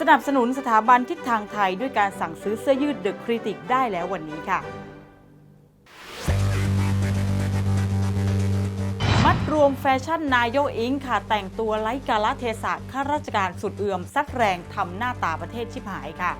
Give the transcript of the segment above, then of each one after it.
สนับสนุนสถาบันทิศทางไทยด้วยการสั่งซื้อเสื้อยืด The Critic ได้แล้ววันนี้ค่ะ มัดรวมแฟชั่นนายกอิงค่ะ แต่งตัวไร้กาลเทศะข้าราชการสุดเอื่อมซัดแรงทำหน้าตาประเทศชิบหายค่ะ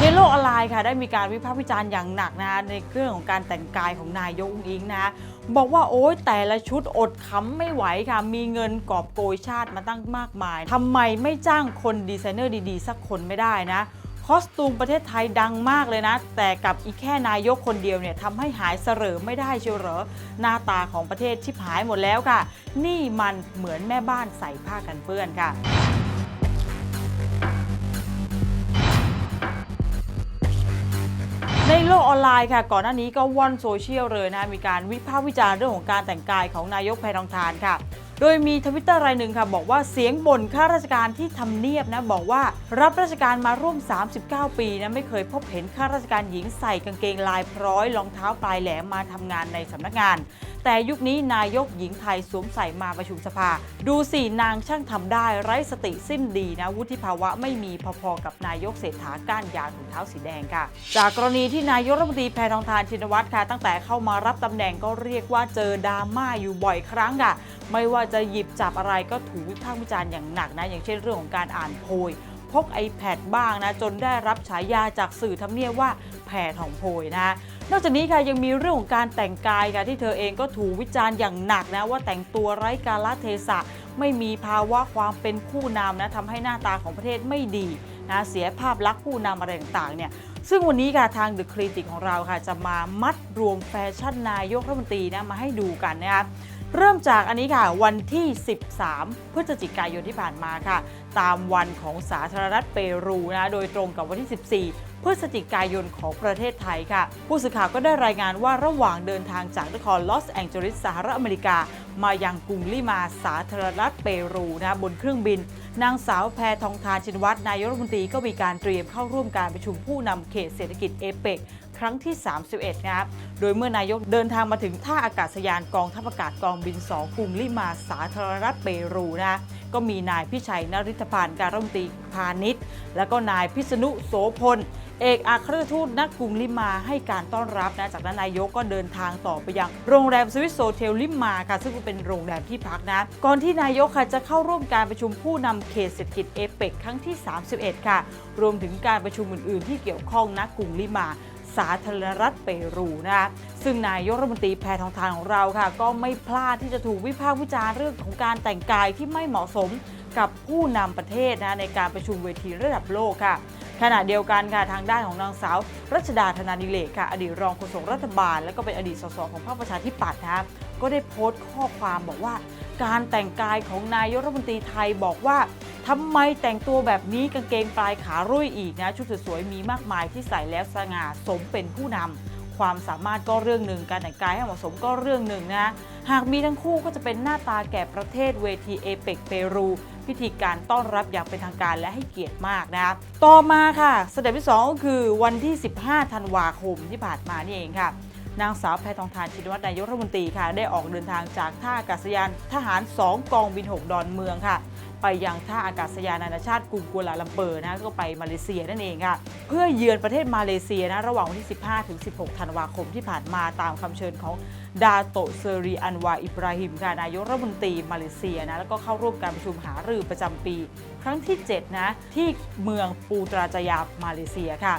ในโลกออนไลน์ค่ะได้มีการวิพากษ์วิจารณ์อย่างหนักนะคะในเรื่องของการแต่งกายของนายกอุ๊งอิงนะคะบอกว่าโอ๊ยแต่ละชุดอดขำไม่ไหวค่ะ มีเงินกอบโกยชาติมาตั้งมากมายทำไมไม่จ้างคนดีไซเนอร์ดีๆ สักคนไม่ได้นะคอสตูมประเทศไทยดังมากเลยนะ แต่กับอีกแค่นายกคนเดียวเนี่ยทำให้หายเสรอไม่ได้เชียวเหรอ หน้าตาของประเทศชิบหายหมดแล้วค่ะ นี่มันเหมือนแม่บ้านใส่ผ้ากันเปื้อนค่ะ โลกออนไลน์ค่ะ ก่อนหน้านี้ก็ว่อนโซเชียลเลยนะมีการวิพากษ์วิจารณ์เรื่องของการแต่งกายของนายกแพทองทานค่ะ โดยมีทวิตเตอร์รายหนึ่งค่ะ บอกว่าเสียงบ่นข้าราชการที่ทำเนียบนะบอกว่ารับราชการมาร่วม 39 ปีนะไม่เคยพบเห็นข้าราชการหญิงใส่กางเกงลายพร้อยรองเท้าปลายแหลมมาทำงานในสำนักงานแต่ยุคนี้นายกหญิงไทยสวมใส่มาประชุมสภา ดูสินางช่างทำได้ไร้สติสิ้นดีนะวุฒิภาวะไม่มีพอๆกับนายกเศรษฐาก้านยาวถุงเท้าสีแดงค่ะ จากกรณีที่นายกรัฐมนตรีแพทองทานชินวัตรค่ะตั้งแต่เข้ามารับตำแหน่งก็เรียกว่าเจอดราม่าอยู่บ่อยครั้งค่ะ ไม่ว่าจะหยิบจับอะไรก็ถูกวิพากษ์วิจารณ์อย่างหนักนะอย่างเช่นเรื่องของการอ่านโพยพก iPad บ้างนะ จนได้รับฉายาจากสื่อทำเนียบว่าแผ่ทองโพยนะ นอกจากนี้ค่ะยังมีเรื่องของการแต่งกายค่ะที่เธอเองก็ถูกวิจารณ์อย่างหนักนะว่าแต่งตัวไร้กาลเทศะ ไม่มีภาวะความเป็นผู้นำนะทำให้หน้าตาของประเทศไม่ดีนะเสียภาพลักษณ์ผู้นำอะไรต่างๆเนี่ยซึ่งวันนี้ค่ะทาง The Critic ของเราค่ะจะมามัดรวมแฟชั่นนายกรัฐมนตรีนะมาให้ดูกันนะคะ เริ่มจากอันนี้ค่ะ วันที่ 13 พฤศจิกายนที่ผ่านมาค่ะ ตามวันของสาธารณรัฐเปรูนะโดยตรงกับวันที่ 14 พฤศจิกายนของประเทศไทยค่ะ ผู้สื่อข่าวก็ได้รายงานว่าระหว่างเดินทางจากนครลอสแองเจลิสสหรัฐอเมริกา มายังกรุงลิมาสาธารณรัฐเปรูนะบนเครื่องบิน นางสาวแพทองทานชินวัตรนายกรัฐมนตรีก็มีการเตรียมเข้าร่วมการประชุมผู้นำเขตเศรษฐกิจเอเปก ครั้งที่ 31 นะครับ โดยเมื่อนายกเดินทางมาถึงท่าอากาศยานกองทัพอากาศกองบิน 2 กรุงลิมาสาธารณรัฐเปรูนะก็มีนายพิชัยนริธพานการรัฐมนตรีพาณิชย์ แล้วก็นายพิษณุโสพล เอกอัครทูตณกกรุงลิมาให้การต้อนรับนะ จากนั้นนายกก็เดินทางต่อไปยังโรงแรมสวิสโซเทลลิมาค่ะซึ่งเป็นโรงแรมที่พักนะ ก่อนที่นายกค่ะจะเข้าร่วมการประชุมผู้นำเขตเศรษฐกิจเอเปกครั้งที่ 31 ค่ะ รวมถึงการประชุมอื่น ๆ ที่เกี่ยวข้องณกรุงลิมา สาธารณรัฐเปรูนะคะซึ่งนายกรัฐมนตรีแพทองทานของเราค่ะ ก็ไม่พลาดที่จะถูกวิพากษ์วิจารณ์เรื่องของการแต่งกายที่ไม่เหมาะสมกับผู้นำประเทศนะในการประชุมเวทีระดับโลกค่ะ ขณะเดียวกันค่ะทางด้านของนางสาวรัชดาธนาดิเลกค่ะ อดีตรองโฆษกรัฐบาล และก็เป็นอดีตสสของพรรคประชาธิปัตย์นะคะ ก็ได้โพสต์ข้อความบอกว่า การแต่งกายของนายกรัฐมนตรีไทยบอกว่าทำไมแต่งตัวแบบนี้กางเกงปลายขารุ่ยอีกนะชุดสวยๆมีมากมายที่ใส่แล้วสง่าสมเป็นผู้นำความสามารถก็เรื่องหนึ่งการแต่งกายให้เหมาะสมก็เรื่องหนึ่งนะหากมีทั้งคู่ก็จะเป็นหน้าตาแก่ประเทศเวทีเอเปกเปรูพิธีการต้อนรับอย่างเป็นทางการและให้เกียรติมากนะ ต่อมาค่ะ สเต็ปที่ 2 ก็คือวันที่ 15 ธันวาคมที่ผ่านมานี่เองค่ะ นางสาวแพทองทานชินวัตรนายกรัฐมนตรีค่ะ ได้ออกเดินทางจากท่าอากาศยานทหาร 2 กองบิน 6 ดอนเมืองค่ะ ไปยังท่าอากาศยานนานาชาติกรุงกัวลาลัมเปอร์นะก็ไปมาเลเซียนั่นเองค่ะเพื่อเยือนประเทศมาเลเซียนะระหว่างวันที่ 15 ถึง 16 ธันวาคมที่ผ่านมาตามคำเชิญของดาโตเซรีอันวาอิบราฮิมค่ะนายกรัฐมนตรีมาเลเซียนะแล้วก็เข้าร่วมการประชุมหารือประจำปี ครั้งที่ 7 นะที่เมืองปูตราจยามาเลเซียค่ะ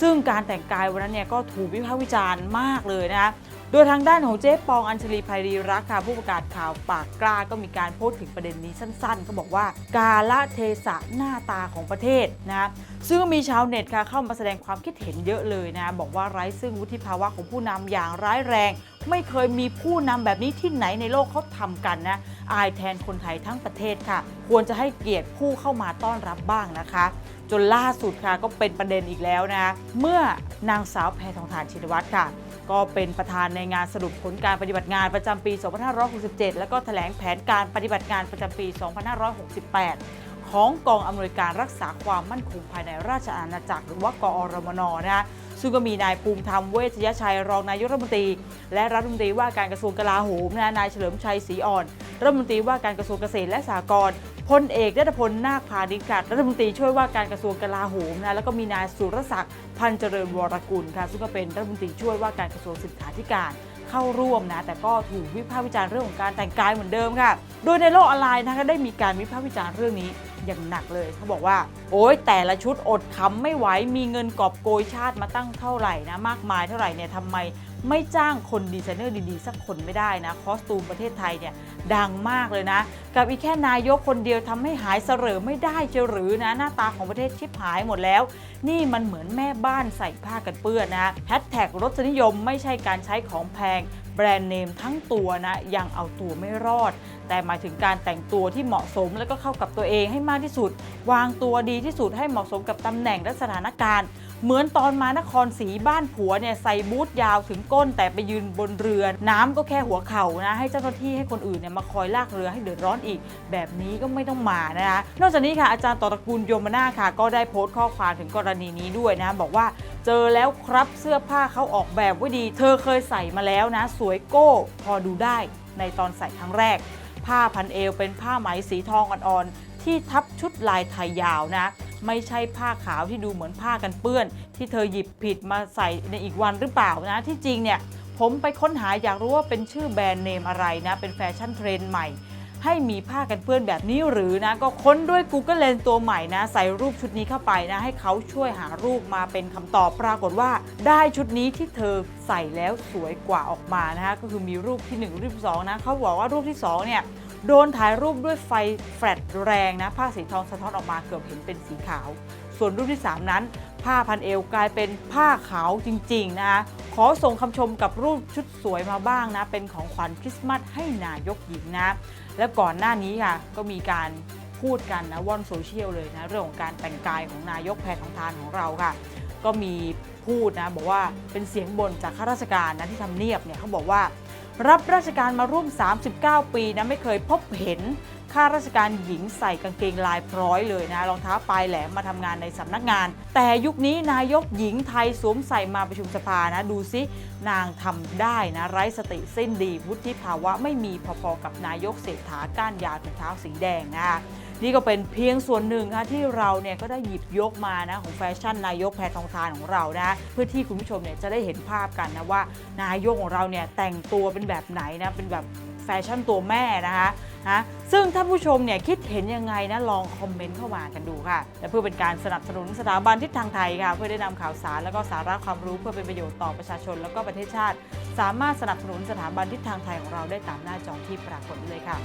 ซึ่งการแต่งกายวันนั้นเนี่ยก็ถูกวิพากษ์วิจารณ์มากเลยนะคะ โดยทางด้านของเจ๊ปองอัญชลีภัยรีรักค่ะผู้ประกาศข่าวปากกล้าก็มีการพูดถึงประเด็นนี้สั้นๆก็บอกว่า กาละเทศะหน้าตาของประเทศนะซึ่งมีชาวเน็ตค่ะเข้ามาแสดงความคิดเห็นเยอะเลยนะบอกว่าไร้ซึ่งวุฒิภาวะของผู้นำอย่างร้ายแรง ไม่เคยมีผู้นำแบบนี้ที่ไหนในโลกเขาทำกันนะอายแทนคนไทยทั้งประเทศค่ะ ควรจะให้เกียรติผู้เข้ามาต้อนรับบ้างนะคะ จนล่าสุดค่ะก็เป็นประเด็นอีกแล้วนะเมื่อนางสาวแพทองทานชินวัตรค่ะ ก็เป็นประธานในงานสรุปผลการปฏิบัติงานประจำปี 2567 แล้วก็แถลงแผนการปฏิบัติงานประจำปี 2568 ของกองอำนวยการรักษาความมั่นคงภายในราชอาณาจักร หรือว่ากอรมนนะซึ่งก็มีนายภูมิธรรมเวชยชัยรองนายกรัฐมนตรี และรัฐมนตรีว่าการกระทรวงกลาโหมนะนายเฉลิมชัยศรีอ่อนรัฐมนตรีว่าการกระทรวงเกษตรและสหกรณ์ พลเอกนัทพลนาคพาณิชย์ค่ะรัฐมนตรีช่วยว่าการกระทรวงกลาโหมนะแล้วก็มีนายสุรศักดิ์พันเจริญวรกุลค่ะซึ่งก็เป็นรัฐมนตรีช่วยว่าการกระทรวงศึกษาธิการเข้าร่วมนะแต่ก็ถูกวิพากษ์วิจารณ์เรื่องของการแต่งกายเหมือนเดิมค่ะ โดยในโลกออนไลน์นะคะได้มีการวิพากษ์วิจารณ์เรื่องนี้อย่างหนักเลยเขาบอกว่า โอ้ยแต่ละชุดอดขำไม่ไหวมีเงินกอบโกยชาติมาตั้งเท่าไหร่นะมากมายเท่าไหร่เนี่ยทำไม ไม่จ้างคนดีไซเนอร์ดีๆ สักคนไม่ได้นะคอสตูมประเทศไทยเนี่ยดังมากเลยนะ กับอีกแค่นายกคนเดียวทำให้หายเสรอไม่ได้เจอหรือนะหน้าตาของประเทศชิบหายหมดแล้ว นี่มันเหมือนแม่บ้านใส่ผ้ากันเปื้อนนะแฮชแท็กรสนิยมไม่ใช่การใช้ของแพง แบรนด์เนมทั้งตัวนะยังเอาตัวไม่รอด แต่หมายถึงการแต่งตัวที่เหมาะสมแล้วก็เข้ากับตัวเองให้มากที่สุด วางตัวดีที่สุดให้เหมาะสมกับตำแหน่งและสถานการณ์ เหมือนตอนมานครศรีบ้านผัวเนี่ยใส่บูทยาวถึงก้นแต่ไปยืนบนเรือ น้ำก็แค่หัวเข่านะให้เจ้าหน้าที่ให้คนอื่นเนี่ยมาคอยลากเรือให้เดือดร้อนอีก แบบนี้ก็ไม่ต้องมานะคะนอกจากนี้ค่ะอาจารย์ต่อตระกูลโยมนาค่ะก็ได้โพสต์ข้อความถึงกรณีนี้ด้วยนะบอกว่า เจอแล้วครับเสื้อผ้าเขาออกแบบไว้ดี เธอเคยใส่มาแล้วนะ สวยโก้ พอดูได้ในตอนใส่ครั้งแรก ผ้าพันเอวเป็นผ้าไหมสีทองอ่อนๆ ที่ทับชุดลายไทยยาวนะ ไม่ใช่ผ้าขาวที่ดูเหมือนผ้ากันเปื้อน ที่เธอหยิบผิดมาใส่ในอีกวันหรือเปล่านะ ที่จริงเนี่ยผมไปค้นหาอยากรู้ว่าเป็นชื่อแบรนด์เนมอะไรนะ เป็นแฟชั่นเทรนด์ใหม่ ให้มีผ้ากันเปื้อนแบบนี้หรือนะก็ค้นด้วย Google Lens ตัวใหม่นะใส่รูปชุดนี้เข้าไปนะ ให้เขาช่วยหารูปมาเป็นคำตอบปรากฏว่า ได้ชุดนี้ที่เธอใส่แล้วสวยกว่าออกมานะคะก็คือมีรูปที่ 1 รูปที่สองนะเขาบอกว่ารูปที่2เนี่ยโดนถ่ายรูปด้วยไฟแฟลชแรงนะผ้าสีทองสะท้อนออกมาเกือบเห็นเป็นสีขาว ส่วนรูปที่ 3 นั้น ผ้าพันเอวกลายเป็นผ้าขาวจริง ๆ นะคะขอส่งคำชมกับรูปชุดสวยมาบ้างนะ เป็นของขวัญคริสต์มาสให้นายกหญิงนะ แล้วก่อนหน้านี้ค่ะก็มีการพูดกันนะว่อนโซเชียลเลยนะเรื่องของการแต่งกายของนายกแพทองทานของเราค่ะ ก็มีพูดนะบอกว่าเป็นเสียงบ่นจากข้าราชการนะที่ทำเนียบเนี่ยเขาบอกว่า รับราชการมาร่วม 39 ปีนะไม่เคยพบเห็น ข้าราชการหญิงใส่กางเกงลายพร้อยเลยนะรองเท้าปลายแหลมมาทำงานในสำนักงาน แต่ยุคนี้นายกหญิงไทยสวมใส่มาประชุมสภานะ ดูซินางทำได้นะไร้สติเส้นดีวุฒิภาวะไม่มีพอๆกับนายกเศรษฐาก้านยาวถุงเท้าสีแดงนะคะนี่ก็เป็นเพียงส่วนหนึ่งค่ะที่เราเนี่ยก็ได้หยิบยกมานะของแฟชั่นนายกแพทองทานของเรานะเพื่อที่คุณผู้ชมเนี่ยจะได้เห็นภาพกันนะว่านายกของเราเนี่ยแต่งตัวเป็นแบบไหนนะเป็นแบบ แฟชั่นตัวแม่นะคะนะซึ่งท่านผู้ชมเนี่ยคิดเห็นยังไงนะลองคอมเมนต์เข้ามากันดูค่ะ และเพื่อเป็นการสนับสนุนสถาบันทิศทางไทยค่ะ เพื่อได้นำข่าวสารและก็สาระความรู้เพื่อเป็นประโยชน์ต่อประชาชน และก็ประเทศชาติ สามารถสนับสนุนสถาบันทิศทางไทยของเราได้ตามหน้าจอที่ปรากฏเลยค่ะ